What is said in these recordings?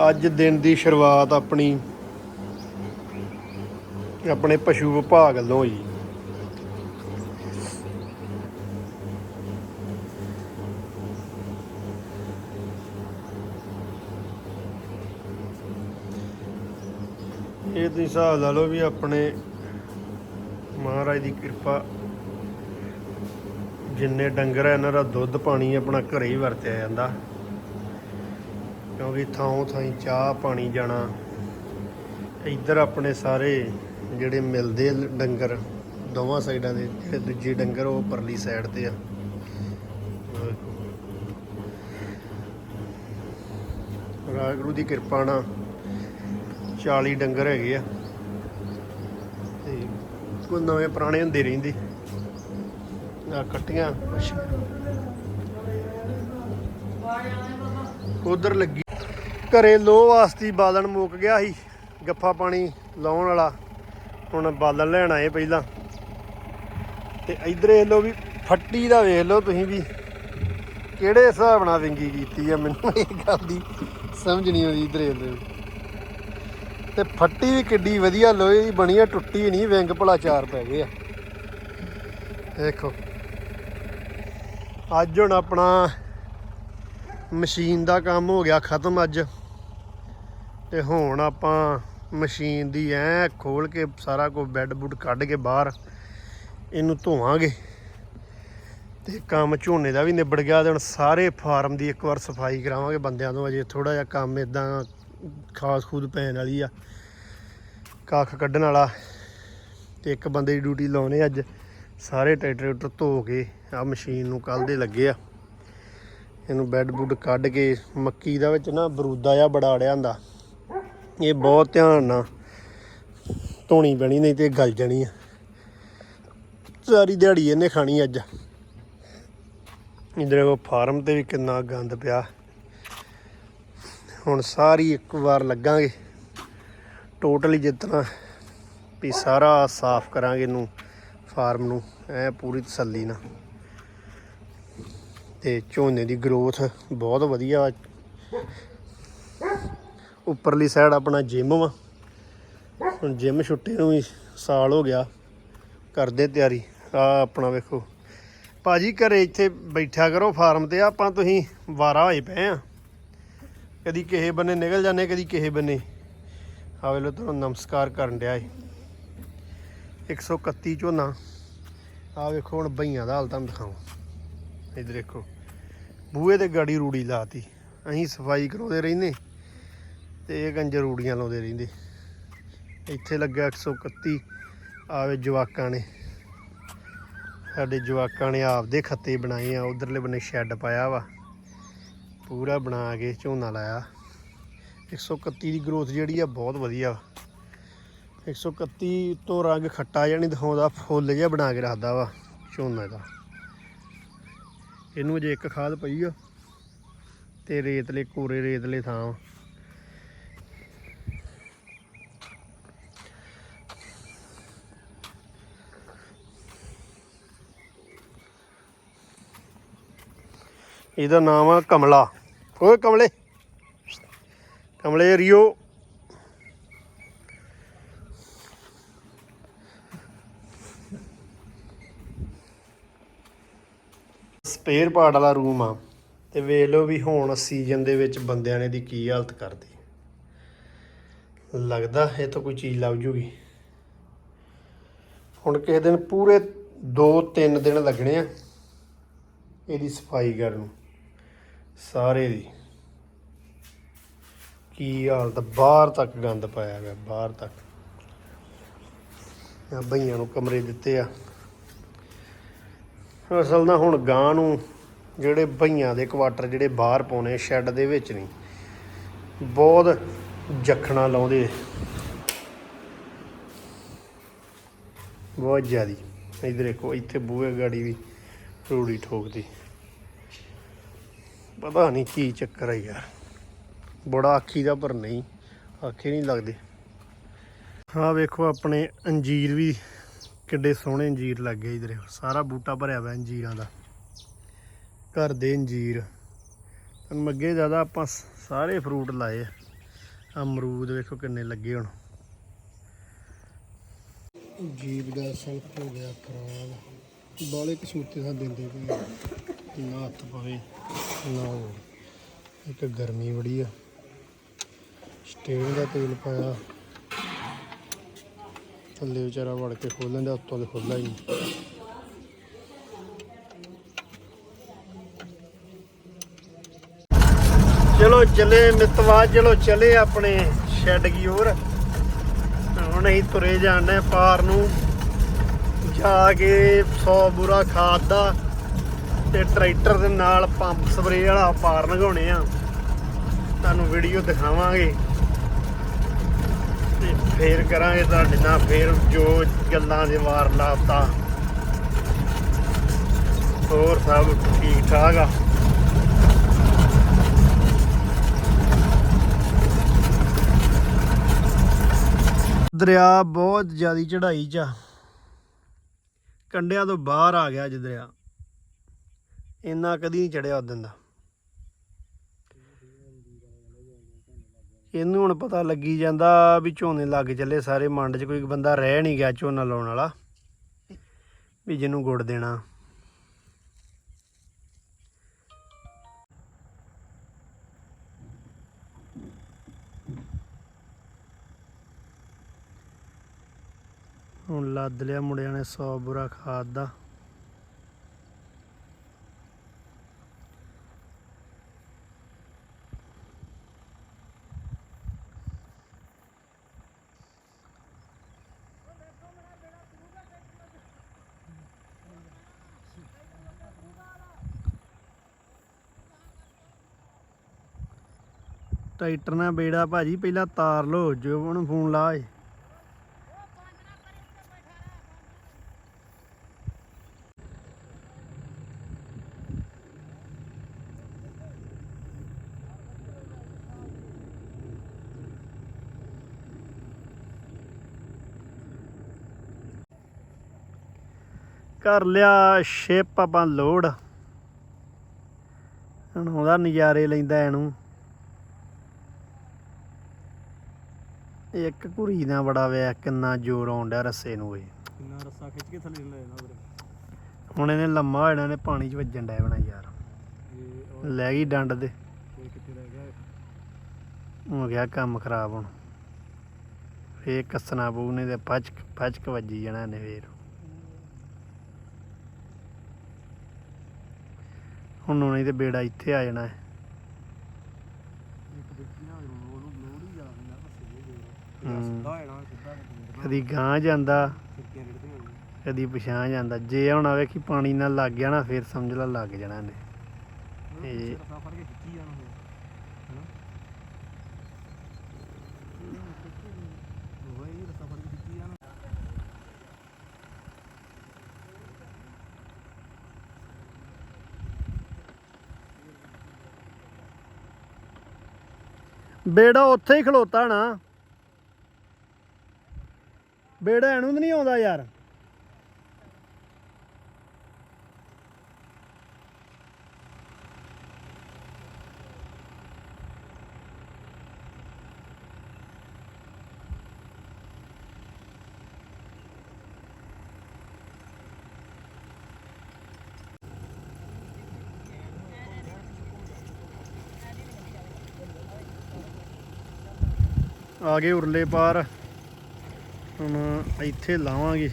ਅੱਜ ਦਿਨ ਦੀ ਸ਼ੁਰੂਆਤ ਆਪਣੀ ਆਪਣੇ ਪਸ਼ੂ ਵਿਭਾਗ ਵੱਲੋਂ ਹੋਈ ਇਹ ਤੁਸੀਂ ਹਿਸਾਬ ਲਾ ਲਓ ਵੀ ਆਪਣੇ ਮਹਾਰਾਜ ਦੀ ਕਿਰਪਾ ਜਿੰਨੇ ਡੰਗਰ ਹੈ ਇਹਨਾਂ ਦਾ ਦੁੱਧ ਪਾਣੀ ਆਪਣਾ ਘਰੇ ਹੀ ਵਰਤਿਆ ਜਾਂਦਾ। ਕਿਉਂਕਿ ਥਾਂ ਥਾਂ ਚਾਹ ਪਾਣੀ ਜਾਣਾ। ਇੱਧਰ ਆਪਣੇ ਸਾਰੇ ਜਿਹੜੇ ਮਿਲਦੇ ਡੰਗਰ, ਦੋਵਾਂ ਸਾਈਡਾਂ ਦੇ ਜਿਹੜੇ ਦੂਜੇ ਡੰਗਰ ਉਹ ਪਰਲੀ ਸਾਈਡ ਤੇ ਆ। ਵਾਹਿਗੁਰੂ ਦੀ ਕਿਰਪਾ ਨਾਲ 40 ਡੰਗਰ ਹੈਗੇ ਆ। ਤੇ ਕੋਈ ਨਵੇਂ ਪੁਰਾਣੇ ਹੁੰਦੇ ਰਹਿੰਦੇ। ਆ ਕੱਟੀਆਂ। ਉਧਰ ਲੱਗੀ ਘਰੇ ਲੋ ਵਾਸਤੀ ਬਾਲਣ ਮੁੱਕ ਗਿਆ ਸੀ, ਗੱਫਾ ਪਾਣੀ ਲਾਉਣ ਵਾਲਾ, ਹੁਣ ਬਾਲਣ ਲੈਣ ਆਏ ਪਹਿਲਾਂ। ਤੇ ਇਧਰ ਇਹ ਲੋ ਵੀ ਫੱਟੀ ਦਾ ਵੇਖ ਲਓ ਤੁਸੀਂ ਵੀ, ਕਿਹੜੇ ਹਿਸਾਬ ਨਾਲ ਵਿੰਗੀ ਕੀਤੀ ਆ, ਮੈਨੂੰ ਇਹ ਗੱਲ ਦੀ ਸਮਝ ਨਹੀਂ ਆਉਂਦੀ ਇਧਰ ਇਹ ਲਓ। ਤੇ ਫੱਟੀ ਵੀ ਕਿੱਡੀ ਵਧੀਆ, ਲੋਹੇ ਦੀ ਬਣੀ ਆ, ਟੁੱਟੀ ਨਹੀਂ, ਵਿੰਗ ਭਲਾ ਚਾਰ ਪੈ ਗਏ ਆ। ਦੇਖੋ। ਅੱਜ ਹੁਣ ਆਪਣਾ ਮਸ਼ੀਨ ਦਾ ਕੰਮ ਹੋ ਗਿਆ, ਖਤਮ ਅੱਜ। ਤੇ ਹੁਣ ਆਪਾਂ ਮਸ਼ੀਨ ਦੀ ਐ ਖੋਲ ਕੇ ਸਾਰਾ ਕੁਝ ਬੈੱਡ ਬੁੱਡ ਕੱਢ ਕੇ ਬਾਹਰ ਇਹਨੂੰ ਧੋਵਾਂਗੇ। ਤੇ ਕੰਮ ਝੋਨੇ ਦਾ ਵੀ ਨਿਬੜ ਗਿਆ ਤੇ ਹੁਣ ਸਾਰੇ ਫਾਰਮ ਦੀ ਇੱਕ ਵਾਰ ਸਫ਼ਾਈ ਕਰਾਵਾਂਗੇ ਬੰਦਿਆਂ ਤੋਂ। ਅਜੇ ਥੋੜਾ ਜਿਹਾ ਕੰਮ ਇਦਾਂ ਖਾਸ ਖੂਦ ਪੈਣ ਵਾਲੀ ਆ, ਕੱਖ ਕੱਢਣ ਵਾਲਾ। ਤੇ ਇੱਕ ਬੰਦੇ ਦੀ ਡਿਊਟੀ ਲਾਉਣੇ ਅੱਜ। ਸਾਰੇ ਟਰੈਕਟਰ ਟਰੈਕਟਰ ਧੋ ਕੇ ਆ ਮਸ਼ੀਨ ਨੂੰ ਕੱਲ ਦੇ ਲੱਗੇ ਆ। ਇਹਨੂੰ ਬੈੱਡ ਬੁੱਡ ਕੱਢ ਕੇ ਮੱਕੀ ਦਾ ਵਿੱਚ ਨਾ ਬਰੂਦਾ ਆ ਬੜਾ ਅੜਿਆ ਹੁੰਦਾ ਇਹ ਬਹੁਤ ਧਿਆਨ ਨਾਲ ਧੋਣੀ ਪੈਣੀ, ਨਹੀਂ ਤੇ ਗਲ ਜਾਣੀ ਆ। ਸਾਰੀ ਦਿਹਾੜੀ ਇਹਨੇ ਖਾਣੀ ਅੱਜ। ਇਧਰ ਕੋ ਫਾਰਮ ਤੇ ਵੀ ਕਿੰਨਾ ਗੰਦ ਪਿਆ। ਹੁਣ ਸਾਰੀ ਇੱਕ ਵਾਰ ਲੱਗਾਂਗੇ। ਟੋਟਲੀ ਜਿੱਤਨਾ ਵੀ ਸਾਰਾ ਸਾਫ਼ ਕਰਾਂਗੇ ਇਹਨੂੰ, ਫਾਰਮ ਨੂੰ। ਐ ਪੂਰੀ ਤਸੱਲੀ ਨਾਲ। ਤੇ ਝੋਨੇ ਦੀ ਗਰੋਥ ਬਹੁਤ ਵਧੀਆ। ਉੱਪਰਲੀ ਸਾਈਡ ਆਪਣਾ ਜਿਮ ਵਾ। ਹੁਣ ਜਿਮ ਛੁੱਟੀ ਨੂੰ ਵੀ ਸਾਲ ਹੋ ਗਿਆ। ਕਰਦੇ ਤਿਆਰੀ। ਆ ਆਪਣਾ ਵੇਖੋ। ਭਾਜੀ ਘਰੇ ਇੱਥੇ ਬੈਠਾ ਕਰੋ ਫਾਰਮ ਤੇ। ਆਪਾਂ ਤੁਸੀਂ ਵਾਰਾ ਹੋਏ ਪਏ ਆ। ਕਦੀ ਕਿਸੇ ਬੰਨੇ ਨਿਕਲ ਜਾਂਦੇ, ਕਦੀ ਕਿਸੇ ਬੰਨੇ। ਆ ਵੇਲੋ ਤੁਹਾਨੂੰ ਨਮਸਕਾਰ ਕਰਨ ਡਿਆ ਏ। 131 ਝੋਨਾ। ਆ ਵੇਖੋ, ਹੁਣ ਬਈਆਂ ਦਾ ਹਾਲ ਤੁਹਾਨੂੰ ਦਿਖਾਵਾਂ। ਇਧਰ ਦੇਖੋ। ਬੂਹੇ ਤੇ ਗਾੜੀ ਰੂੜੀ ਲਾਤੀ। ਅਸੀਂ ਸਫ਼ਾਈ ਕਰਾਉਂਦੇ ਰਹਿੰਦੇ। ਤੇ ਇਹ ਕੰਜਰ ਰੂੜੀਆਂ ਲਾਉਂਦੇ ਰਹਿੰਦੇ। ਇੱਥੇ ਲੱਗਾ 131 ਆਵੇ ਜਵਾਕਾਂ ਨੇ। ਸਾਡੇ ਜਵਾਕਾਂ ਨੇ ਆਪਦੇ ਖੱਤੇ ਬਣਾਏ ਆ, ਉਧਰਲੇ ਬੰਨੇ ਸ਼ੈੱਡ ਪਾਇਆ ਵਾ। ਪੂਰਾ ਬਣਾ ਕੇ ਝੋਨਾ ਲਾਇਆ। 131 ਦੀ ਗਰੋਥ ਜਿਹੜੀ ਆ, ਬਹੁਤ ਵਧੀਆ ਵਾ। 131 ਤੋਂ ਰੰਗ ਖੱਟਾ ਜਿਹਾ ਨਹੀਂ ਦਿਖਾਉਂਦਾ, ਫੁੱਲ ਜਿਹਾ ਬਣਾ ਕੇ ਰੱਖਦਾ ਵਾ ਝੋਨਾ ਦਾ। ਇਹਨੂੰ ਅਜੇ ਇੱਕ ਖਾਦ ਪਈ ਆ, ਤੇ ਰੇਤਲੇ, ਕੋਰੇ ਰੇਤਲੇ ਥਾਂ ਇਹਦਾ ਨਾਮ ਆ ਕਮਲਾ। ਓਏ ਕਮਲੇ। ਕਮਲੇ ਰਿਓ। ਸਪੇਅਰ ਪਾਰਟ ਵਾਲਾ ਰੂਮ ਆ। ਤੇ ਵੇਖ ਲਓ ਵੀ ਹੁਣ ਸੀਜ਼ਨ ਦੇ ਵਿੱਚ ਬੰਦਿਆਂ ਨੇ ਦੀ ਕੀ ਹਾਲਤ ਕਰਦੀ ਲੱਗਦਾ ਇਹ ਤਾਂ ਕੋਈ ਚੀਜ਼ ਲੱਭ ਜੂਗੀ। ਹੁਣ ਕਿਸੇ ਦਿਨ ਪੂਰੇ 2-3 ਦਿਨ ਲੱਗਣੇ ਆ ਇਹਦੀ ਸਫ਼ਾਈ ਕਰਨ ਨੂੰ। ਸਾਰੇ ਦੀ। ਕੀ ਹਾਲਤ ਬਾਹਰ ਤੱਕ ਗੰਦ ਪਾਇਆ ਗਿਆ, ਬਾਹਰ ਤੱਕ। ਆ ਬਈਆਂ ਨੂੰ ਕਮਰੇ ਦਿੱਤੇ ਆ। ਅਸਲ ਨਾ ਹੁਣ ਗਾਂ ਨੂੰ ਜਿਹੜੇ ਬਈਆਂ ਦੇ ਕੁਆਟਰ ਜਿਹੜੇ ਬਾਹਰ ਪਾਉਣੇ ਸ਼ੈੱਡ ਦੇ ਵਿੱਚ ਨਹੀਂ, ਬਹੁਤ ਜਖਣਾ ਲਾਉਂਦੇ। ਬਹੁਤ ਜ਼ਿਆਦੀ। ਇਧਰ ਦੇਖੋ, ਇੱਥੇ ਬੂਹੇ ਗਾੜੀ ਵੀ ਰੂੜੀ ਠੋਕਦੀ ਪਤਾ ਨਹੀਂ ਕੀ ਚੱਕਰ ਹੈ ਯਾਰ। ਬੜਾ ਆਖੀ ਦਾ ਪਰ ਨਹੀਂ, ਆਖੇ ਨਹੀਂ ਲੱਗਦੇ। ਆਹ ਵੇਖੋ ਆਪਣੇ ਅੰਜੀਰ ਵੀ ਕਿੱਡੇ ਸੋਹਣੇ ਅੰਜੀਰ ਲੱਗ ਗਏ ਇਧਰ। ਸਾਰਾ ਬੂਟਾ ਭਰਿਆ ਹੋਇਆ ਅੰਜੀਰਾਂ ਦਾ। ਘਰ ਦੇ ਅੰਜੀਰ। ਤੁਹਾਨੂੰ ਅੱਗੇ ਜ਼ਿਆਦਾ ਆਪਾਂ ਸਾਰੇ ਫਰੂਟ ਲਾਏ ਆ। ਅਮਰੂਦ ਵੇਖੋ ਕਿੰਨੇ ਲੱਗੇ ਹੁਣ। ਜੀਬ ਦਾ ਸਲਫ ਹੋ ਗਿਆ ਖਰਾਬ। ਬਾਲੇ ਕਸੂਤੇ ਸਾ ਦਿੰਦੇ ਪਏ ਨਾ ਹੱਥ ਪਵੇ। ਨਾ ਇੱਕ ਗਰਮੀ ਬੜੀ ਆ। ਸਟੇਨ ਦਾ ਤੇਲ ਪਾਇਆ। ਥੱਲੇ ਵਿਚਾਰਾ ਵੜ ਕੇ ਖੋਲਣ ਦਾ ਉੱਤੋਂ ਤੇ ਖੁੱਲ੍ਹਾ ਹੀ ਨਹੀਂ ਚਲੋ ਚਲੇ, ਮਿਤਵਾ, ਚਲੋ ਚਲੇ ਆਪਣੇ ਸ਼ੈੱਡ ਕੀ ਹੋਰ। ਹੁਣ ਅਸੀਂ ਤੁਰੇ ਜਾਂਦੇ ਪਾਰ ਨੂੰ। ਜਾ ਕੇ 100 ਬੁਰਾ ਖਾਦ ਦਾ। ਤੇ ਟਰੈਕਟਰ ਦੇ ਨਾਲ ਪੰਪ ਸਪਰੇ ਵਾਲਾ ਪਾਰ ਲਗਾਉਣੇ ਆ। ਤੁਹਾਨੂੰ ਵੀਡੀਓ ਦਿਖਾਵਾਂਗੇ। ਤੇ ਫੇਰ ਕਰਾਂਗੇ ਤੁਹਾਡੇ ਨਾਲ ਫੇਰ ਜੋ ਗੱਲਾਂ ਦੇ ਵਾਰ ਲਾਤਾ ਹੋਰ ਸਭ ਠੀਕ ਠਾਕ ਆ। ਦਰਿਆ ਬਹੁਤ ਜ਼ਿਆਦਾ ਚੜਾਈ 'ਚ ਆ। ਕੰਡਿਆਂ ਤੋਂ ਬਾਹਰ ਆ ਗਿਆ ਅੱਜ ਦਰਿਆ। ਇੰਨਾ ਕਦੀ ਨਹੀਂ ਚੜਿਆ ਉਦੋਂ ਦਾ। ਇਹਨੂੰ ਹੁਣ ਪਤਾ ਲੱਗੀ ਜਾਂਦਾ ਵੀ ਝੋਨੇ ਲੱਗ ਚੱਲੇ ਸਾਰੇ ਮੰਡ 'ਚ, ਕੋਈ ਬੰਦਾ ਰਹਿ ਨਹੀਂ ਗਿਆ ਝੋਨਾ ਲਾਉਣ ਵਾਲਾ, ਵੀ ਜਿਹਨੂੰ ਗੁੜ ਦੇਣਾ। ਹੁਣ ਲੱਦ ਲਿਆ ਮੁੰਡਿਆਂ ਨੇ 100 ਬੁਰਾ ਖਾਦ ਦਾ। ਟਰੈਕਟਰ ਨਾਲ ਬੇੜਾ ਭਾਜੀ, ਪਹਿਲਾਂ ਤਾਰ ਲਓ, ਜੋ ਉਹਨੂੰ ਫੋਨ ਲਾ ਏ ਕਰ ਲਿਆ ਸ਼ਿਪ ਆਪਾਂ ਲੋਡ। ਹੁਣ ਉਹਦਾ ਨਜ਼ਾਰੇ ਲੈਂਦਾ ਇਹਨੂੰ। ਇੱਕ ਘੁਰੀ ਦਾ ਬੜਾ ਵੇ ਕਿੰਨਾ ਜ਼ੋਰ ਆਉਂਦਾ ਰੱਸੇ ਨੂੰ ਏ ਕਿੰਨਾ ਰੱਸਾ ਖਿੱਚ ਕੇ ਥੱਲੇ ਲੈ ਜਾਣਾ ਵੀਰੇ। ਹੁਣ ਇਹਨੇ ਲੰਮਾ ਜਾਣਾ ਨੇ ਪਾਣੀ 'ਚ ਵੱਜਣ ਡੈ ਬਣਾ ਯਾਰ। ਇਹ ਉਹ ਲੈ ਗਈ ਡੰਡ ਦੇ। ਕੋਈ ਕਿੱਥੇ ਰਹਿ ਗਿਆ ਹੋ ਗਿਆ ਕੰਮ ਖਰਾਬ ਹੁਣ। ਫੇਰ ਕੱਸਣਾ ਪਊ ਨੇ ਤੇ ਪਚਕ ਪਚਕ ਵੱਜੀ ਜਾਣਾ ਨੇ ਫੇਰ। ਹੁਣ ਨਹੀਂ ਤੇ ਬੇੜਾ ਇੱਥੇ ਆ ਜਾਣਾ। ਹੈ ਇੱਕ ਦੇਖੀ ਨਾ ਉਹਨੂੰ ਲੋਡ ਹੀ ਜ਼ਿਆਦਾ ਹੁੰਦਾ ਰੱਸੇ ਦੇ ਦੇ ਹੂੰ। ਸਿੱਧਾ ਹੋ। ਜਾਣਾ ਸਿੱਧਾ ਕਿਤੇ ਕਦੀ ਗਾਂ ਜਾਂਦਾ। ਕਦੀ ਪਛਾਣ ਜਾਂਦਾ। ਜੇ ਹੁਣ ਆਵੇ ਕਿ ਪਾਣੀ ਨਾਲ ਲੱਗ ਗਿਆ ਨਾ ਫੇਰ ਸਮਝ ਲਾ ਲੱਗ ਜਾਣਾ ਨੇ ਇਹ- ਫੜ ਕੇ ਖਿੱਚੀ ਜਾਣਾ। ਬੇੜਾ ਉੱਥੇ ਹੀ ਖਲੋਤਾ ਨਾ। ਬੇੜਾ ਇਹਨੂੰ ਨਹੀਂ ਆਉਂਦਾ ਯਾਰ। ਆ ਗਏ ਉਰਲੇ ਪਾਰ। ਹੁਣ ਇੱਥੇ ਲਾਵਾਂਗੇ।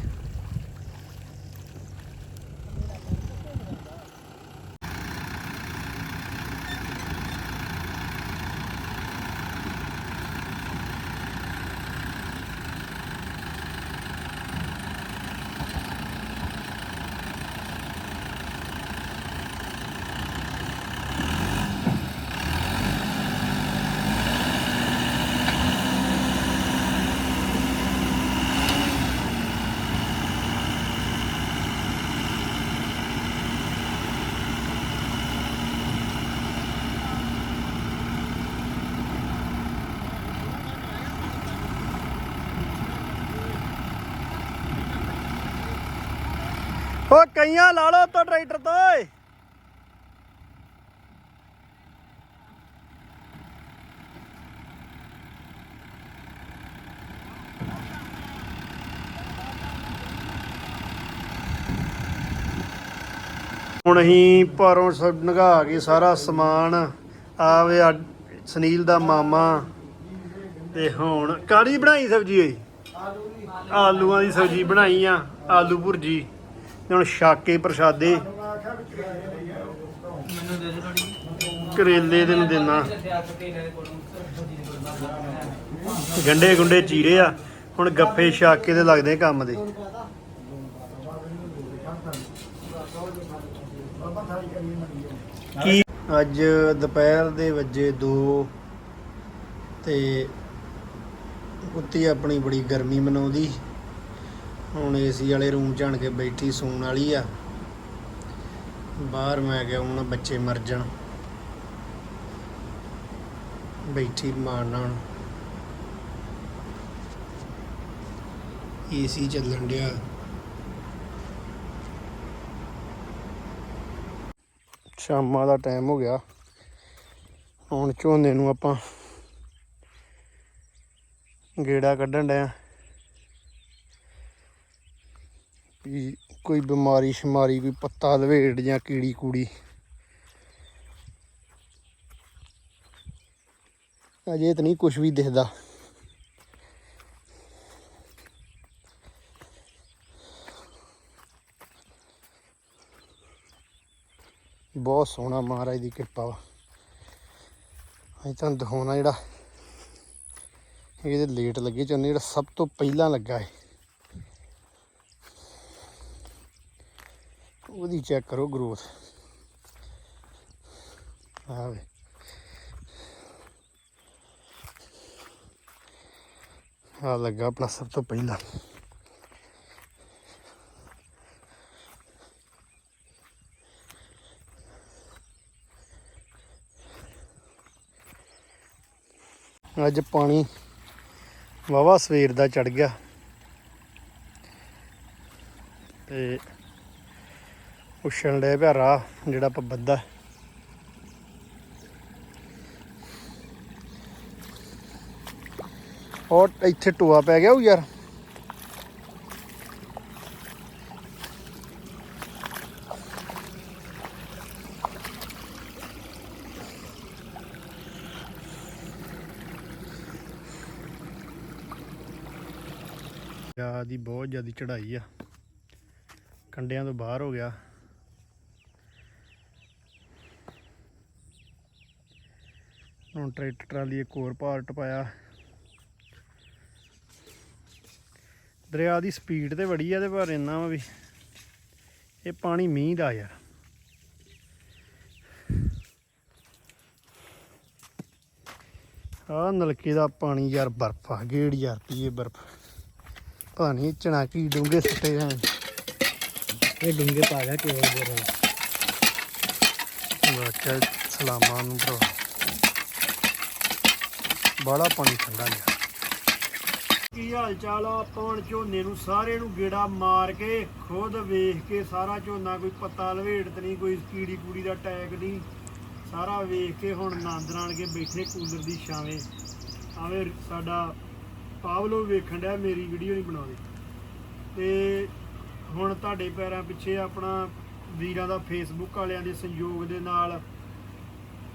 ਓ ਕਈਆਂ ਲਾ ਲਓ ਤੋ ਟਰੈਕਟਰ ਤੋਂ ਹੁਣ ਅਸੀਂ ਪਰੋਂ ਸਭ ਨਗਾ ਕੇ ਸਾਰਾ ਸਮਾਨ ਆਵੇ ਸੁਨੀਲ ਦਾ ਮਾਮਾ ਤੇ ਹੁਣ ਕਾੜੀ ਬਣਾਈ ਸਬਜੀ ਆਲੂਆਂ ਦੀ ਸਬਜੀ ਬਣਾਈ ਆ, ਆਲੂ ਭੁਰਜੀ। ਤੇ ਹੁਣ ਛਾਕੇ ਪ੍ਰਸ਼ਾਦੇ। ਕਰੇਲੇ ਦੇ ਨੂੰ ਦੇਣਾ। ਗੰਡੇ ਗੁੰਡੇ ਚੀਰੇ ਆ। ਹੁਣ ਗੱਫੇ ਛਾਕੇ ਦੇ ਲੱਗਦੇ ਕੰਮ ਦੇ। ਕੀ ਅੱਜ ਦੁਪਹਿਰ ਦੇ ਵਜੇ 2 ਤੇ ਕੁੱਤੀ ਆਪਣੀ ਬੜੀ ਗਰਮੀ ਮਨਾਉਂਦੀ। ਹੁਣ ਏਸੀ ਵਾਲੇ ਰੂਮ ਚ ਆਣ ਕੇ ਬੈਠੀ ਸੌਣ ਵਾਲੀ ਆ। ਬਾਹਰ ਮੈਂ ਗਿਆ ਹੁਣ ਬੱਚੇ ਮਰ ਜਾਣ। ਬੈਠੀ ਮਾਰ ਨਾਲ। ਏਸੀ ਚੱਲਣ ਡਿਆ। ਸ਼ਾਮਾਂ ਦਾ ਟਾਈਮ ਹੋ ਗਿਆ। ਹੁਣ ਝੋਨੇ ਨੂੰ ਆਪਾਂ ਗੇੜਾ ਕੱਢਣ ਡਿਆ। ਵੀ ਕੋਈ ਬਿਮਾਰੀ ਸ਼ਮਾਰੀ, ਕੋਈ ਪੱਤਾ ਲਵੇੜ ਜਾਂ ਕੀੜੀ ਕੂੜੀ। ਅਜੇ ਤਾਂ ਨਹੀਂ ਕੁਝ ਵੀ ਦਿਖਦਾ। ਬਹੁਤ ਸੋਹਣਾ ਮਹਾਰਾਜ ਦੀ ਕਿਰਪਾ ਵਾ। ਅਸੀਂ ਤੁਹਾਨੂੰ ਦਿਖਾਉਣਾ ਜਿਹੜਾ ਇਹਦੇ ਲੇਟ ਲੱਗੇ ਚੰਨੇ ਜਿਹੜਾ ਸਭ ਤੋਂ ਪਹਿਲਾਂ ਲੱਗਾ ਹੈ ਉਹਦੀ ਚੈੱਕ ਕਰੋ ਗਰੋਥ ਆਵੇ ਆ ਲੱਗਾ ਆਪਣਾ ਸਭ ਤੋਂ ਪਹਿਲਾਂ। ਅੱਜ ਪਾਣੀ ਵਾਵਾ ਸਵੇਰ ਦਾ ਚੜ ਗਿਆ। ਤੇ ਉਛਣ ਡਿਆ ਪਿਆ ਰਾਹ, ਜਿਹੜਾ ਆਪਾਂ ਬੱਦਾ ਔਰ ਇੱਥੇ ਟੋਆ ਪੈ ਗਿਆ ਉਹ ਯਾਰ ਦੀ ਬਹੁਤ ਜ਼ਿਆਦਾ ਚੜ੍ਹਾਈ ਆ। ਕੰਡਿਆਂ ਤੋਂ ਬਾਹਰ ਹੋ ਗਿਆ। ਹੁਣ ਟਰੈਕਟਰ ਟਰਾਲੀ ਇੱਕ ਹੋਰ ਪਾਰਟ ਪਾਇਆ ਦਰਿਆ ਦੀ ਸਪੀਡ ਤੇ ਬੜੀ ਆ ਤੇ ਪਰ ਇੰਨਾ ਵਾ ਇਹ ਪਾਣੀ ਮੀਂਹ ਦਾ ਯਾਰ। ਆ ਨਲਕੇ ਦਾ ਪਾਣੀ ਯਾਰ ਬਰਫ ਆ ਗੇੜ ਯਾਰ ਪੀਏ ਬਰਫ। ਪਤਾ ਨਹੀਂ ਚਣਾ ਕੀ ਡੂੰਗੇ ਸੁੱਟੇ ਜਾਂ ਇਹ ਡਿੰਗੇ ਪਾ ਗਿਆ ਕੇਵਲ ਦੇ ਵਾਕਿਆ ਸਲਾਮਾਂ ਨੂੰ ਭਰਾ ਬਾਲਾ ਪਾਣੀ ਠੰਡਾ ਲਿਆ ਕੀ ਹਾਲ ਚਾਲ ਆ? ਆਪਾਂ ਹੁਣ ਝੋਨੇ ਨੂੰ ਸਾਰੇ ਨੂੰ ਗੇੜਾ ਮਾਰ ਕੇ ਖੁਦ ਵੇਖ ਕੇ ਸਾਰਾ ਝੋਨਾ ਕੋਈ ਪੱਤਾ ਲਵੇੜਤ ਨਹੀਂ, ਕੋਈ ਕੀੜੀ ਕੂੜੀ ਦਾ ਟੈਗ ਨਹੀਂ। ਸਾਰਾ ਵੇਖ ਕੇ ਹੁਣ ਆਨੰਦ ਨਾਲ ਕੇ ਬੈਠੇ ਕੂਲਰ ਦੀ ਛਾਵੇਂ। ਆਵੇ ਸਾਡਾ ਪਾਵਲੋ ਵੇਖਣ ਡਿਆ, ਮੇਰੀ ਵੀਡੀਓ ਨਹੀਂ ਬਣਾਉਂਦੇ। ਤੇ ਹੁਣ ਤੁਹਾਡੇ ਪੈਰਾਂ ਪਿੱਛੇ ਆਪਣਾ ਵੀਰਾਂ ਦਾ ਫੇਸਬੁੱਕ ਵਾਲਿਆਂ ਦੇ ਸੰਯੋਗ ਦੇ ਨਾਲ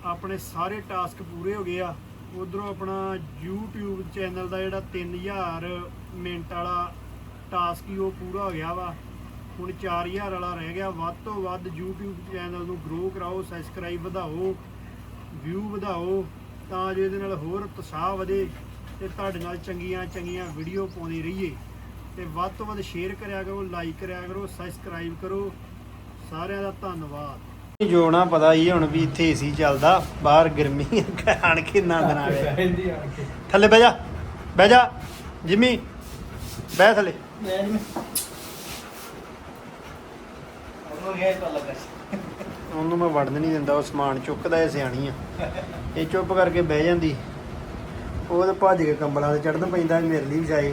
ਆਪਣੇ ਸਾਰੇ ਟਾਸਕ ਪੂਰੇ ਹੋ ਗਏ ਆ। ਉਧਰੋਂ ਆਪਣਾ YouTube ਚੈਨਲ ਦਾ ਜਿਹੜਾ 3000 ਮਿੰਟ ਵਾਲਾ ਟਾਸਕ ਹੀ ਉਹ ਪੂਰਾ ਹੋ ਗਿਆ ਵਾ। ਹੁਣ 4000 ਵਾਲਾ ਰਹਿ ਗਿਆ। ਵੱਧ ਤੋਂ ਵੱਧ YouTube ਚੈਨਲ ਨੂੰ ਗਰੋ ਕਰਾਓ ਸਬਸਕ੍ਰਾਈਬ ਵਧਾਓ ਵਿਊ ਵਧਾਓ, ਤਾਂ ਜੋ ਇਹਦੇ ਨਾਲ ਹੋਰ ਉਤਸ਼ਾਹ ਵਧੇ ਤੇ ਤੁਹਾਡੇ ਨਾਲ ਚੰਗੀਆਂ ਚੰਗੀਆਂ ਵੀਡੀਓ ਪਾਉਂਦੇ ਰਹੀਏ। ਤੇ ਵੱਧ ਤੋਂ ਵੱਧ ਸ਼ੇਅਰ ਕਰਿਆ ਕਰੋ ਲਾਈਕ ਕਰਿਆ ਕਰੋ ਸਬਸਕ੍ਰਾਈਬ ਕਰੋ। ਸਾਰਿਆਂ ਦਾ ਧੰਨਵਾਦ। ਜੋਣਾ ਪਤਾ ਹੀ ਹੁਣ ਵੀ ਇੱਥੇ ਏਸੀ ਚੱਲਦਾ ਬਾਹਰ ਗਰਮੀ ਆਣ ਕੇ ਨੰਦ ਨਾ ਆਵੇ। ਆ ਕੇ। ਥੱਲੇ ਬਹਿ ਜਾ ਬਹਿ ਜਾ ਜਿਮੀ ਬਹਿ ਥੱਲੇ। ਮੈਂ ਨਹੀਂ ਉਹਨੂੰ ਗਿਆ ਤਾਂ ਲੱਗਾ। ਉਹਨੂੰ ਮੈਂ ਵੜਨ ਨਹੀਂ ਦਿੰਦਾ ਉਹ ਸਮਾਨ ਚੁੱਕਦਾ ਐ ਸਿਆਣੀ ਆ। ਇਹ ਚੁੱਪ ਕਰਕੇ ਬਹਿ ਜਾਂਦੀ। ਉਹ ਤਾਂ ਭੱਜ ਕੇ ਕੰਬਲਾਂ ਤੇ ਚੜਨ ਪੈਂਦਾ ਮੇਰੇ ਲਈ ਵਿਛਾਏ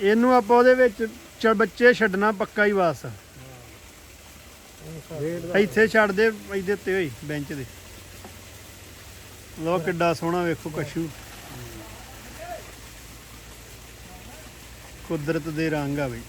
ਇਹਨੂੰ ਆਪਾਂ ਉਹਦੇ ਵਿੱਚ ਚ ਬੱਚੇ ਛੱਡਣਾ ਪੱਕਾ ਹੀ ਬਸ ਇੱਥੇ ਛੱਡ ਦੇ ਇਹਦੇ ਉੱਤੇ ਹੋਈ, ਬੈਂਚ ਦੇ। ਲੋ ਕਿੱਡਾ ਸੋਹਣਾ ਵੇਖੋ ਕਸ਼ੂ। ਕੁਦਰਤ ਦੇ ਰੰਗ ਆ ਬਈ।